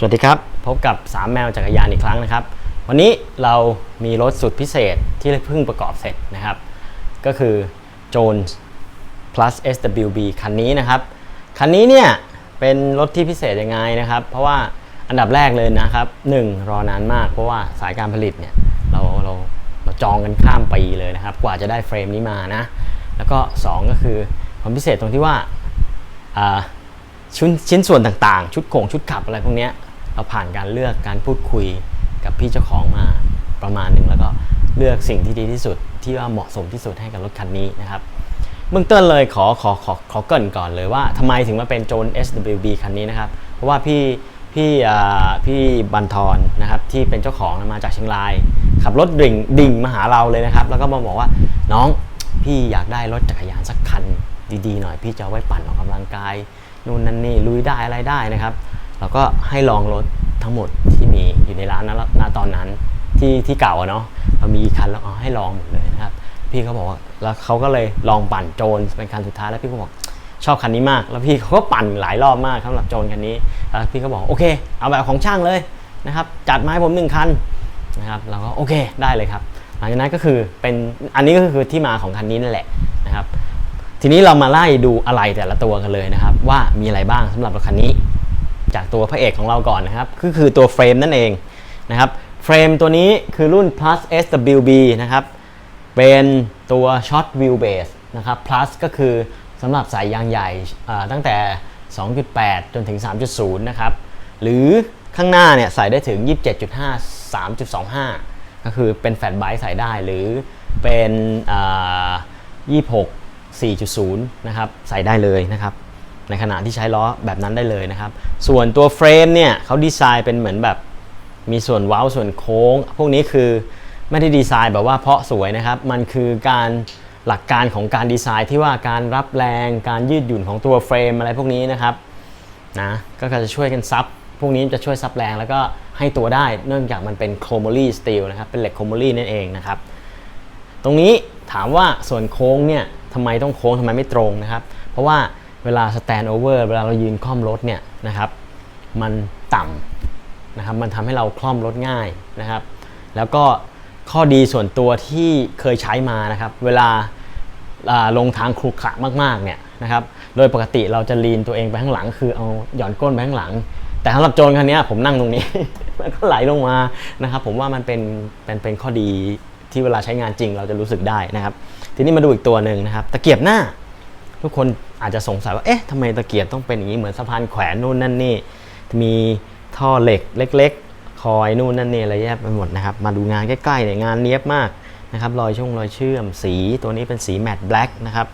สวัสดีครับ พบกับ 3 แมวจักรยานอีกครั้งนะครับ วันนี้เรามีรถสุดพิเศษที่เพิ่งประกอบเสร็จนะครับ ก็คือ Jones plus SWB คันนี้นะครับ คันนี้เนี่ยเป็นรถที่พิเศษยังไงนะครับ เพราะว่าอันดับแรกเลยนะครับ 1 รอนานมาก เพราะว่าสายการผลิตเนี่ยเราเราเราจองกันข้ามปีเลยนะครับ กว่าจะได้เฟรมนี้มานะ แล้วก็ 2 ก็คือความพิเศษตรงที่ว่าชิ้นส่วนต่างๆ ชุดโครงชุดขับอะไรพวกเนี้ย เราผ่านการเลือกการพูดคุยกับพี่เจ้าของมาประมาณหนึ่งแล้วก็เลือกสิ่งที่ดีที่สุดที่ว่าเหมาะสมที่สุดให้กับรถคันนี้นะครับเบื้องต้นเลยขอขอขอขอเกินก่อนเลยว่าทำไมถึงมาเป็นโจน SWB คันนี้นะครับ เพราะว่าพี่พี่พี่บันทอนนะครับที่เป็นเจ้าของมาจากเชียงราย ขับรถดิ่งดิ่งมาหาเราเลยนะครับ แล้วก็มาบอกว่าน้องพี่อยากได้รถจักรยานสักคันดีๆหน่อย พี่จะไว้ปั่นออกกำลังกายนู่นนั่นนี่ลุยได้อะไรได้นะครับ เราก็ให้ลองรถทั้งหมดที่มีอยู่ในร้านนั้นณตอนนั้นที่ที่เก่าเนาะเรามีคันแล้วเอาให้ลองหมดเลยนะครับ พี่เขาบอกว่าแล้วเขาก็เลยลองปั่นโจนเป็นคันสุดท้ายแล้วพี่ก็บอกชอบคันนี้มาก แล้วพี่เขาก็ปั่นหลายรอบมากสำหรับโจนคันนี้แล้วพี่ก็บอกโอเค เอาแบบของช่างเลยนะครับ จัดมาให้ผมหนึ่งคันนะครับเราก็โอเคได้เลยครับ หลังจากนั้นก็คือเป็นอันนี้ก็คือที่มาของคันนี้นั่นแหละนะครับ ทีนี้เรามาไล่ดูอะไรแต่ละตัวกันเลยนะครับ ว่ามีอะไรบ้างสำหรับรถคันนี้ จากตัวพระเอกของเราก่อนนะครับก็คือตัวเฟรมนั่นเองนะครับเฟรมตัวนี้คือรุ่น plus SWB นะครับเป็นตัว short wheel base นะครับ plus ก็คือสำหรับสายยางใหญ่ตั้งแต่ 2.8 จนถึง 3.0 นะครับ หรือข้างหน้าเนี่ยใส่ได้ถึง 27.5 3.25 ก็คือเป็นแฟลตไบค์ใส่ได้หรือเป็น26 4.0 นะครับ ใส่ได้เลยนะครับ ในขณะที่ใช้ล้อแบบนั้นได้เลยนะครับ ส่วนตัวเฟรมเนี่ยเขาดีไซน์เป็นเหมือนแบบมีส่วนเว้าส่วนโค้ง พวกนี้คือไม่ได้ดีไซน์แบบว่าเพาะสวยนะครับ มันคือการหลักการของการดีไซน์ที่ว่าการรับแรงการยืดหยุ่นของตัวเฟรมอะไรพวกนี้นะครับนะก็จะช่วยกันซับพวกนี้จะช่วยซับแรงแล้วก็ให้ตัวได้เนื่องจากมันเป็นโครโมลีสตีลนะครับเป็นเหล็กโครโมลีนั่นเองนะครับตรงนี้ถามว่าส่วนโค้งเนี่ยทำไมต้องโค้งทำไมไม่ตรงนะครับ เพราะว่า เวลา stand over เวลาเรายืนคล่อมรถเนี่ยนะครับมันต่ำนะครับมันทำให้เราคล่อมรถง่ายนะครับ แล้วก็ข้อดีส่วนตัวที่เคยใช้มานะครับ เวลาอ่าลงทางครุขระมากๆเนี่ยนะครับโดยปกติเราจะลีนตัวเองไปข้างหลัง คือเอาหย่อนก้นไปข้างหลัง แต่สำหรับโจรคันนี้ผมนั่งตรงนี้ แล้วก็ไหลลงมานะครับ ผมว่ามันเป็นเป็นเป็นข้อดีที่เวลาใช้งานจริงเราจะรู้สึกได้นะครับ ทีนี้มาดูอีกตัวหนึ่งนะครับ ตะเกียบหน้า ทุกคนอาจจะสงสัยว่า เอ๊ะทำไมตะเกียบต้องเป็นอย่างนี้เหมือนสะพานแขวนนู่นนั่นนี่ มีท่อเหล็กเล็ก ๆ คอยนู่นนั่นนี่อะไรแยกไปหมดนะครับ มาดูงานใกล้ๆเนี่ยงานเนี้ยบมากนะครับ รอยช่วงรอยเชื่อม สีตัวนี้เป็นสีแมตต์แบล็กนะครับ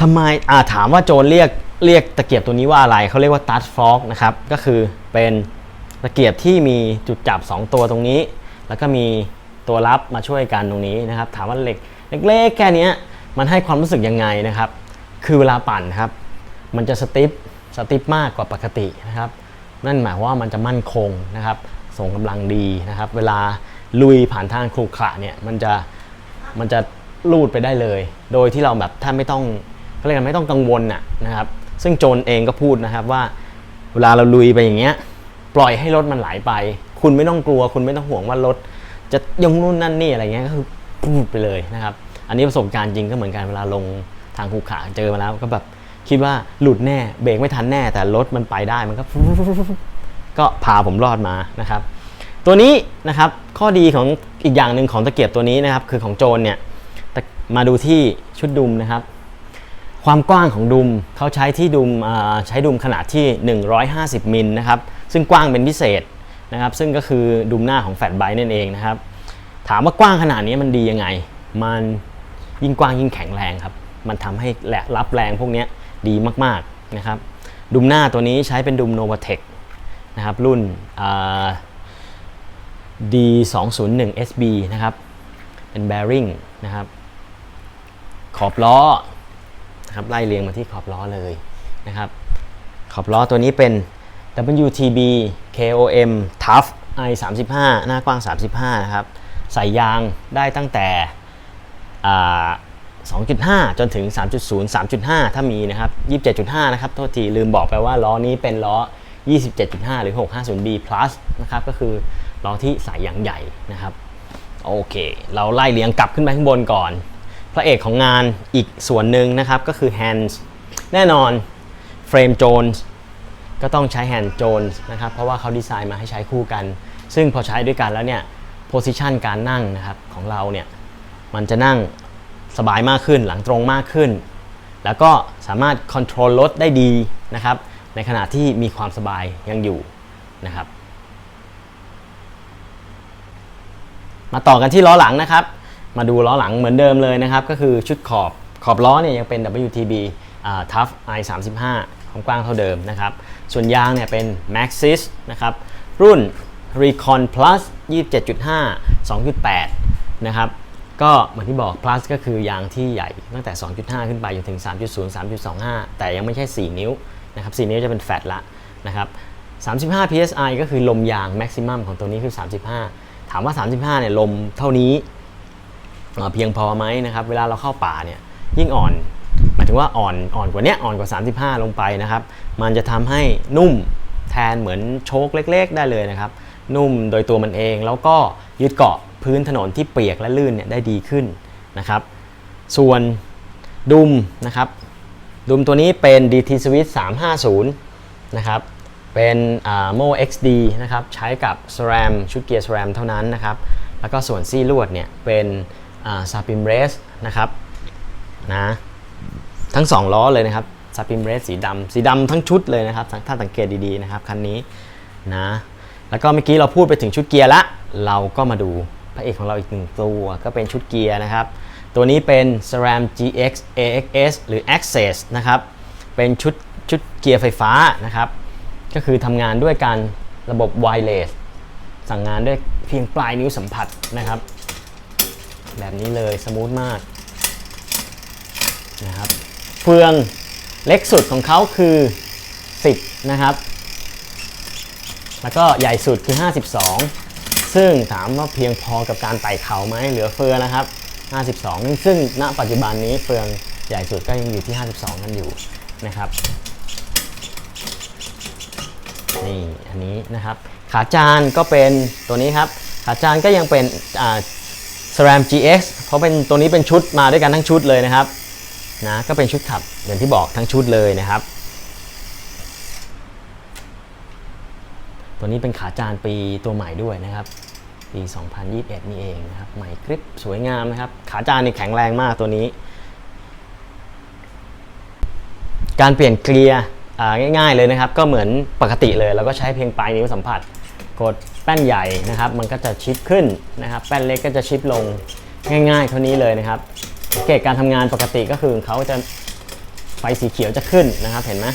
ทำไมอ่าถามว่าโจรเรียกเรียกตะเกียบตัวนี้ว่าอะไรเขาเรียกว่าตัดฟอกนะครับ ก็คือเป็นตะเกียบที่มีจุดจับ 2 ตัวตรงนี้ แล้วก็มีตัวรับมาช่วยกันตรงนี้นะครับ ถามว่าเหล็กเล็กๆแค่นี้ มันให้ความรู้สึกยังไงนะครับ คือเวลาปั่นครับ มันจะสติปสติปมากกว่าปกตินะครับ นั่นหมายว่ามันจะมั่นคงนะครับ ส่งกำลังดีนะครับ เวลาลุยผ่านทางครุขระเนี่ยมันจะมันจะลูดไปได้เลย โดยที่เราแบบถ้าไม่ต้องเขาเรียกไม่ต้องกังวลน่ะนะครับ ซึ่งโจนเองก็พูดนะครับว่า เวลาเราลุยไปอย่างเงี้ยปล่อยให้รถมันไหลไป คุณไม่ต้องกลัว คุณไม่ต้องห่วงว่ารถจะยงนู่นนั่นนี่อะไรเงี้ยก็คือพูดไปเลยนะครับ อันนี้ประสบการณ์จริงก็เหมือนกันเวลาลงทางภูขาเจอมาแล้ว ก็แบบคิดว่าหลุดแน่เบรกไม่ทันแน่ แต่รถมันไปได้มันก็ก็พาผมรอดมานะครับ ตัวนี้นะครับข้อดีของอีกอย่างหนึ่งของตะเกียบตัวนี้นะครับ คือของโจนเนี่ยมาดูที่ชุดดุมนะครับ ความกว้างของดุมเขาใช้ที่ดุมใช้ดุมขนาดที่ 150มิลนะครับ ซึ่งกว้างเป็นพิเศษนะครับ ซึ่งก็คือดุมหน้าของแฟลตไบค์นั่นเองนะครับ ถามว่ากว้างขนาดนี้มันดียังไง มัน ยิ่งกว้างยิ่งแข็งแรงครับ มันทำให้แหละรับแรงพวกนี้ดีมากๆนะครับดุมหน้าตัวนี้ใช้เป็นดุม Novatec นะครับรุ่นอ่า D201 SB นะครับเป็น bearing นะครับขอบล้อนะครับไล่เรียงมาที่ขอบล้อเลยนะครับขอบล้อตัวนี้เป็น WTB KOM Tough i 35 หน้ากว้าง 35 นะครับ ใส่ยางได้ตั้งแต่ 2.5 จนถึง 3.0 3.5 ถ้ามีนะครับ 27.5 นะครับ โทษที ลืมบอกไปว่าล้อนี้เป็นล้อ 27.5 หรือ 650B plus นะครับ ก็คือล้อที่ใส่อย่างใหญ่นะครับ โอเค เราไล่เลียงกลับขึ้นไปข้างบนก่อน พระเอกของงานอีกส่วนหนึ่งนะครับ ก็คือ hands แน่นอนเฟรมโจนส์ก็ต้องใช้ hand Jones นะครับ เพราะว่าเขาดีไซน์มาให้ใช้คู่กัน ซึ่งพอใช้ด้วยกันแล้วเนี่ย position การนั่งนะครับของเราเนี่ย มันจะนั่งสบายมากขึ้น หลังตรงมากขึ้น แล้วก็สามารถ control รถได้ดีนะครับ ในขณะที่มีความสบายยังอยู่นะครับ มาต่อกันที่ล้อหลังนะครับ มาดูล้อหลังเหมือนเดิมเลยนะครับ ก็คือชุดขอบขอบล้อเนี่ยยังเป็น WTB Tough i 3 5ความกว้างเท่าเดิมนะครับ ส่วนยางเนี่ยเป็น Maxxis นะครับ รุ่น Recon Plus 27.5 2.8 นะครับ ก็เหมือนที่บอก plus ก็คือยางที่ใหญ่ตั้งแต่ 2.5 ขึ้นไปจนถึง 3.0 3.25 แต่ยังไม่ใช่ 4 นิ้วนะครับ4นิ้วจะเป็นแฟตละนะครับ35 psi ก็คือลมยาง maximum ของตัวนี้คือ 35 ถามว่า 35เนี่ยลมเท่านี้เเพียงพอไหมนะครับ เวลาเราเข้าป่าเนี่ยยิ่งอ่อนหมายถึงว่าอ่อนอ่อนกว่านี้อ่อนกว่า 35 ลงไปนะครับ มันจะทำให้นุ่มแทนเหมือนโชคเล็ก ๆ ได้เลยนะครับ นุ่มโดยตัวมันเองแล้วก็ยึดเกาะ พื้นถนนที่เปียกและลื่นเนี่ยได้ดีขึ้นนะครับ ส่วนดุมนะครับดุมตัวนี้เป็น DT Switch 350 นะครับ เป็นอ่ XD นะครับ ใช้กับ SRAM ชุดเกียร์ SRAM เท่านั้นนะครับ แล้วก็ส่วนซี่ลวดเนี่ยเป็นอ่า Sapim Race นะครับนะทั้ง 2 ล้อเลยนะครับ Sapim Race สีดำสีดำทั้งชุดเลยนะครับ ถ้าสังเกตดีๆนะครับคันนี้นะ แล้วก็เมื่อกี้เราพูดไปถึงชุดเกียร์ละ เราก็มาดู ระเอกของเราอีกหนึ่งตัวก็เป็นชุดเกียร์นะครับ ตัวนี้เป็น SRAM GX AXS หรือ Access นะครับ เป็นชุดชุดเกียร์ไฟฟ้านะครับ ก็คือทำงานด้วยการระบบ wireless สั่งงานด้วยเพียงปลายนิ้วสัมผัสนะครับ แบบนี้เลยสมูทมากนะครับเฟืองเล็กสุดของเขาคือ 10 นะครับ แล้วก็ใหญ่สุดคือ 52 ซึ่งถามว่าเพียงพอกับการไต่เขาไหมเหลือเฟือนะครับ 52 ซึ่งณปัจจุบันนี้เฟืองใหญ่สุดก็ยังอยู่ที่ 52 กันอยู่นะครับนี่อันนี้นะครับ ขาจานก็เป็นตัวนี้ครับ ขาจานก็ยังเป็นอ่า SRAM GX เพราะเป็นตัวนี้เป็นชุดมาด้วยกันทั้งชุดเลยนะครับนะก็เป็นชุดขับอย่างที่บอกทั้งชุดเลยนะครับ ตัวนี้เป็นขาจานปีตัวใหม่ด้วยนะครับ ปี 2021 นี่เองนะครับ ใหม่กริปสวยงามนะครับ ขาจานนี่แข็งแรงมากตัวนี้ การเปลี่ยนเกียร์ง่ายๆเลยนะครับ ก็เหมือนปกติเลยเราก็ใช้เพียงปลายนิ้วสัมผัส กดแป้นใหญ่นะครับ มันก็จะชิปขึ้นนะครับ แป้นเล็กก็จะชิปลงง่ายๆ เท่านี้เลยนะครับเกตการทำงานปกติก็คือเขาจะไฟสีเขียวจะขึ้นนะครับ เห็นไหม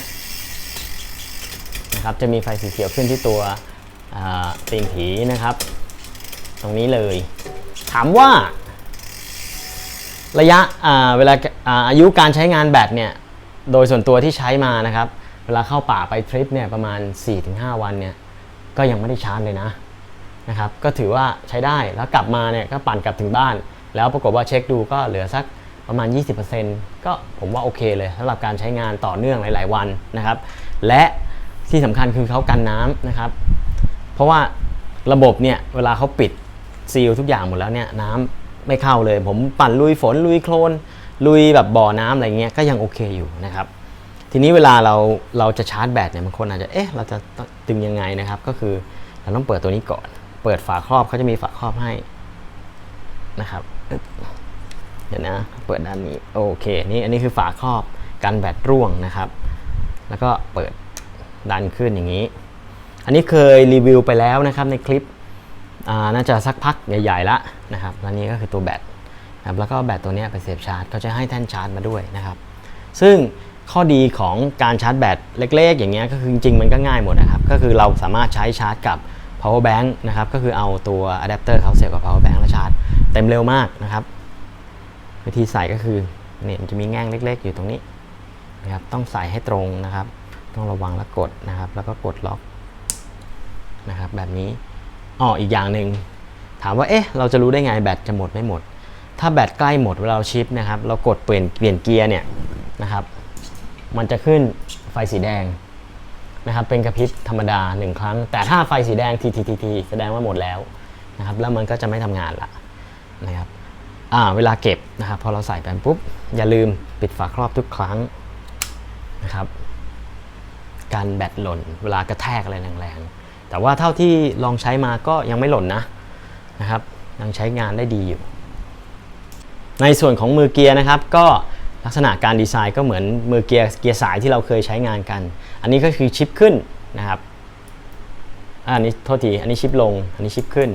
นะครับจะมีไฟสีเขียวขึ้นที่ตัวตีนผีนะครับ ตรงนี้เลย ถามว่า ระยะเวลาอาอายุการใช้งานแบตเนี่ยโดยส่วนตัวที่ใช้มานะครับ เวลาเข้าป่าไปทริปเนี่ยประมาณ 4-5 วันเนี่ยก็ยังไม่ได้ชาร์จเลยนะนะครับก็ถือว่าใช้ได้แล้วกลับมาเนี่ยก็ปั่นกลับถึงบ้าน แล้วปรากฏว่าเช็คดูก็เหลือสักประมาณ 20%ก็ผมว่าโอเคเลยสำหรับการใช้งานต่อเนื่องหลาย ๆ วันนะครับ และ ที่สำคัญคือเขากันน้ำนะครับ เพราะว่าระบบเนี่ยเวลาเขาปิดซีลทุกอย่างหมดแล้วเนี่ยน้ำไม่เข้าเลย ผมปั่นลุยฝนลุยโคลนลุยแบบบ่อน้ำอะไรเงี้ยก็ยังโอเคอยู่นะครับ ทีนี้เวลาเราเราจะชาร์จแบตเนี่ยบางคนอาจจะเอ๊ะเราจะตึงยังไงนะครับ ก็คือเราต้องเปิดตัวนี้ก่อน เปิดฝาครอบเขาจะมีฝาครอบให้นะครับอึ๊บเดี๋ยวนะเปิดด้านนี้โอเคนี่อันนี้คือฝาครอบกันแบตร่วงนะครับ แล้วก็เปิด ดันขึ้นอย่างนี้ อันนี้เคยรีวิวไปแล้วนะครับในคลิปน่าจะสักพักใหญ่ๆละนะครับแล้วนี้ก็คือตัวแบตครับแล้วก็แบตตัวนี้ไปเสียบชาร์จเขาจะให้แท่นชาร์จมาด้วยนะครับ ซึ่งข้อดีของการชาร์จแบตเล็ก ๆ อย่างเงี้ยก็คือจริงๆมันก็ง่ายหมดนะครับ ก็คือเราสามารถใช้ชาร์จกับ power bank นะครับ ก็คือเอาตัวอะแดปเตอร์เขาเสียบกับ power bank แล้วชาร์จเต็มเร็วมากนะครับ วิธีใส่ก็คือเนี่ยมันจะมีแง่งเล็ก ๆ อยู่ตรงนี้นะครับต้องใส่ให้ตรงนะครับ ต้องระวังแล้วกดนะครับ แล้วก็กดล็อกนะครับ แบบนี้อ๋ออีกอย่างหนึ่งถามว่าเอ๊ะเราจะรู้ได้ไงแบตจะหมดไม่หมด ถ้าแบตใกล้หมดเวลาเราชิปนะครับ เรากดเปลี่ยนเปลี่ยนเกียร์เนี่ยนะครับ มันจะขึ้นไฟสีแดงนะครับเป็นกระพริบธรรมดาหนึ่งครั้ง แต่ถ้าไฟสีแดงทีทีทีทีแสดงว่าหมดแล้วนะครับ แล้วมันก็จะไม่ทำงานละนะครับอ่าเวลาเก็บนะครับพอเราใส่ไปปุ๊บอย่าลืมปิดฝาครอบทุกครั้งนะครับ การแบตหล่น เวลากระแทกอะไรแรงๆ แต่ว่าเท่าที่ลองใช้มาก็ยังไม่หล่นนะนะครับ ยังใช้งานได้ดีอยู่ ในส่วนของมือเกียร์นะครับ ก็ลักษณะการดีไซน์ก็เหมือนมือเกียร์เกียร์สายที่เราเคยใช้งานกัน อันนี้ก็คือชิปขึ้นนะครับ อันนี้โทษที อันนี้ชิปลง อันนี้ชิปขึ้น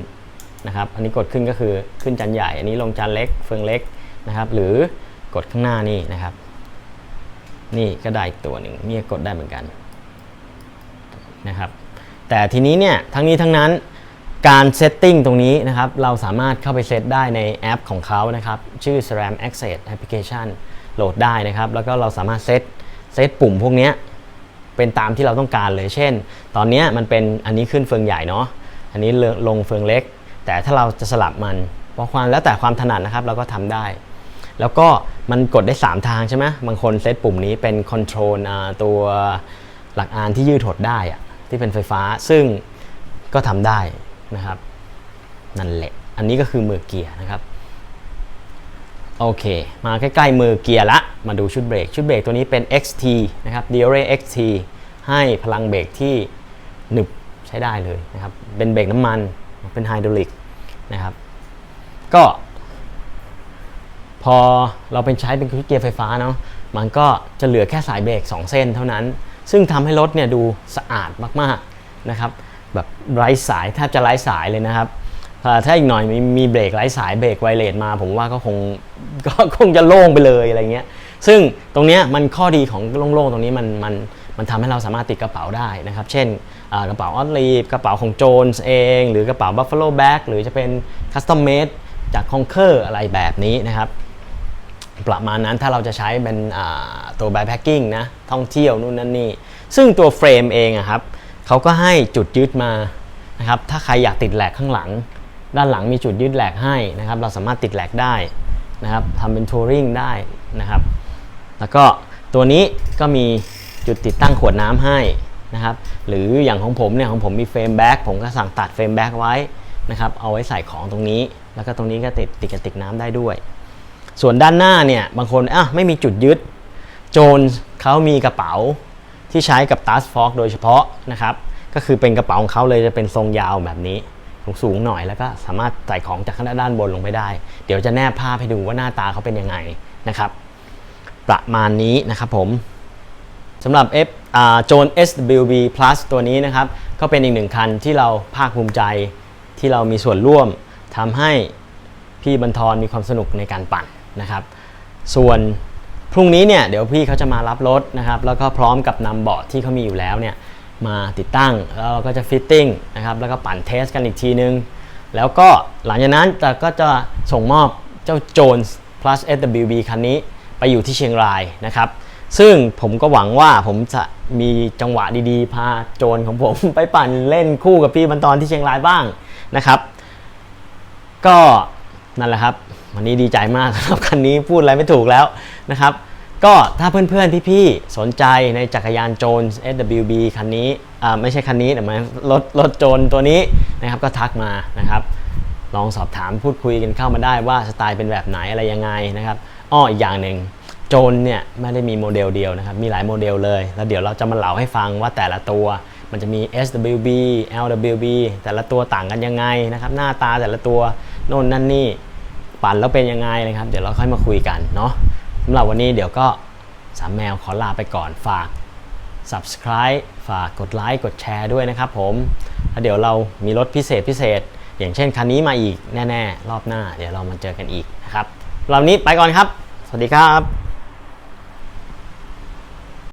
นะครับ อันนี้กดขึ้นก็คือขึ้นจานใหญ่ อันนี้ลงจานเล็ก เฟืองเล็กนะครับ หรือกดข้างหน้านี่นะครับ นี่ก็ได้อีกตัวหนึ่งนี่กดได้เหมือนกัน นะครับแต่ทีนี้เนี่ยทั้งนี้ทั้งนั้นการเซตติ้งตรงนี้นะครับเราสามารถเข้าไปเซตได้ในแอปของเขานะครับชื่อ SRAM Access Application โหลดได้นะครับแล้วก็เราสามารถเซตเซตปุ่มพวกนี้เป็นตามที่เราต้องการเลย เช่น ตอนนี้มันเป็นอันนี้ขึ้นเฟืองใหญ่เนาะอันนี้ลงเฟืองเล็ก แต่ถ้าเราจะสลับมันเพราะความแล้วแต่ความถนัดนะครับเราก็ทำได้ แล้วก็มันกดได้ 3 ทางใช่ไหมบางคนเซตปุ่มนี้เป็นคอนโทรลตัวหลักอานที่ยืดหดได้อะ ที่เป็นไฟฟ้าซึ่งก็ทำได้นะครับ นั่นแหละ อันนี้ก็คือมือเกียร์นะครับ โอเค มาใกล้ๆมือเกียร์ละ มาดูชุดเบรก ชุดเบรกตัวนี้เป็น XT นะครับ d i o r e XT ให้พลังเบรกที่หนึบใช้ได้เลยนะครับ เป็นเบรกน้ำมัน เป็นไฮดรอลิกนะครับ ก็ พอเราเป็นใช้เป็นเกียร์ไฟฟ้าเนาะ มันก็จะเหลือแค่สายเบรก2 เส้นเท่านั้น ซึ่งทำให้รถเนี่ยดูสะอาดมากๆนะครับแบบไร้สายแทบจะไร้สายเลยนะครับถ้าอีกหน่อยมีมีเบรกไร้สายเบรกไวเลสมา ผมว่าก็คงก็คงจะโล่งไปเลยอะไรเงี้ยซึ่งตรงเนี้ยมันข้อดีของโล่งๆตรงนี้มันมันมันทำให้เราสามารถติดกระเป๋าได้นะครับ เช่นกระเป๋าออสลีฟกระเป๋าของโจนส์เอง หรือกระเป๋า Buffalo Bag หรือจะเป็นคัสตอมเมดจากคองเคอร์อะไรแบบนี้นะครับ ประมาณนั้นถ้าเราจะใช้เป็นตัวแบ็คแพคกิ้งนะท่องเที่ยวนู่นนั่นนี่ซึ่งตัวเฟรมเองอะครับเขาก็ให้จุดยึดมานะครับถ้าใครอยากติดแหลกข้างหลัง ด้านหลังมีจุดยึดแหลกให้นะครับเราสามารถติดแหลกได้นะครับทำเป็นทัวริงได้นะครับแล้วก็ตัวนี้ก็มีจุดติดตั้งขวดน้ำให้นะครับหรืออย่างของผมเนี่ยของผมมีเฟรมแบ็กผมก็สั่งตัดเฟรมแบ็กไว้นะครับเอาไว้ใส่ของตรงนี้ แล้วก็ตรงนี้ก็ติดติดกระติกน้ำได้ด้วย ส่วนด้านหน้าเนี่ยบางคนอะไม่มีจุดยึด โจนเขามีกระเป๋าที่ใช้กับ Task Force โดยเฉพาะนะครับ ก็คือเป็นกระเป๋าของเขาเลยจะเป็นทรงยาวแบบนี้สูงสูงหน่อยแล้วก็สามารถใส่ของจากข้างด้านบนลงไปได้ เดี๋ยวจะแนบภาพให้ดูว่าหน้าตาเขาเป็นยังไงนะครับประมาณนี้นะครับผมสำหรับ F อ่าโจน SWB Plus ตัวนี้นะครับ ก็เป็นอีกหนึ่งคันที่เราภาคภูมิใจที่เรามีส่วนร่วมทำให้พี่บรรทอนมีความสนุกในการปั่น นะครับ ส่วนพรุ่งนี้เนี่ยเดี๋ยวพี่เขาจะมารับรถนะครับแล้วก็พร้อมกับนำเบาะที่เขามีอยู่แล้วเนี่ยมาติดตั้งแล้วเราก็จะฟิตติ้งนะครับแล้วก็ปั่นเทสกันอีกทีนึง แล้วก็หลังจากนั้นจะก็จะส่งมอบเจ้า Jones plus SWB คันนี้ไปอยู่ที่เชียงรายนะครับ ซึ่งผมก็หวังว่าผมจะมีจังหวะดีๆ พาโจนของผมไปปั่นเล่นคู่กับพี่บรรทอนที่เชียงรายบ้างนะครับ ก็นั่นแหละครับ วันนี้ดีใจมากสำหรับคันนี้พูดอะไรไม่ถูกแล้วนะครับ ก็ถ้าเพื่อนๆ พี่ๆ สนใจในจักรยานโจน SWB คันนี้อ่าไม่ใช่คันนี้แต่มารถรถโจนตัวนี้นะครับก็ทักมานะครับ ลองสอบถามพูดคุยกันเข้ามาได้ว่าสไตล์เป็นแบบไหนอะไรยังไงนะครับอ้ออีกอย่างหนึ่งโจนเนี่ยไม่ได้มีโมเดลเดียวนะครับ มีหลายโมเดลเลย แล้วเดี๋ยวเราจะมาเล่าให้ฟังว่าแต่ละตัวมันจะมี SWB LWB แต่ละตัวต่างกันยังไงนะครับ หน้าตาแต่ละตัวโน่นนั่นนี่ ปั่นแล้วเป็นยังไงนะครับ เดี๋ยวเราค่อยมาคุยกันเนาะสำหรับวันนี้เดี๋ยวก็สามแมวขอลาไปก่อนฝาก subscribe ฝากกดไลค์กดแชร์ด้วยนะครับผมแล้วเดี๋ยวเรามีรถพิเศษพิเศษ อย่างเช่นคันนี้มาอีกแน่ ๆ รอบหน้า เดี๋ยวเรามาเจอกันอีกนะครับเรานี้ไปก่อนครับ สวัสดีครับ